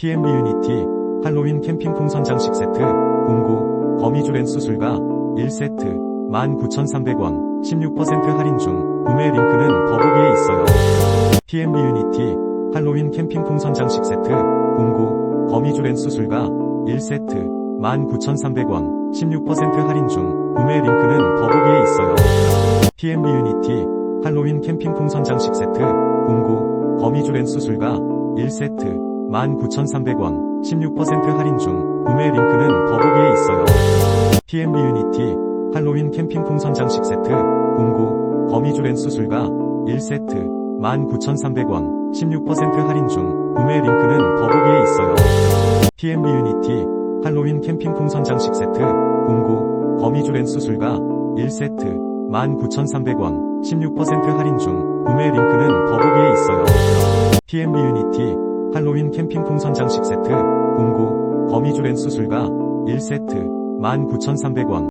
TMB 유니티 할로윈 캠핑 풍선 장식 세트 공고 거미줄엔 수술가 1세트 19,300원 16% 할인 중 구매 링크는 더보기에 있어요. TMB 유니티 할로윈 캠핑 풍선 장식 세트 공고 거미줄엔 수술가 1세트 19,300원 16% 할인 중 구매 링크는 더보기에 있어요. TMB 유니티 할로윈 캠핑 풍선 장식 세트 공고 거미줄엔 수술가 1세트 19,300원 16% 할인 중 구매 링크는 더보기에 있어요. TMB 유니티 할로윈 캠핑 풍선 장식 세트 공고 거미줄엔 수술가 1세트 19,300원 16% 할인 중 구매 링크는 더보기에 있어요. TMB 유니티 할로윈 캠핑 풍선 장식 세트 공고 거미줄엔 수술가 1세트 19,300원 16% 할인 중 구매 링크는 더보기에 있어요. TMB 유니티 할로윈 캠핑 풍선 장식 세트 공고 거미줄엔 수술가 1세트 19,300원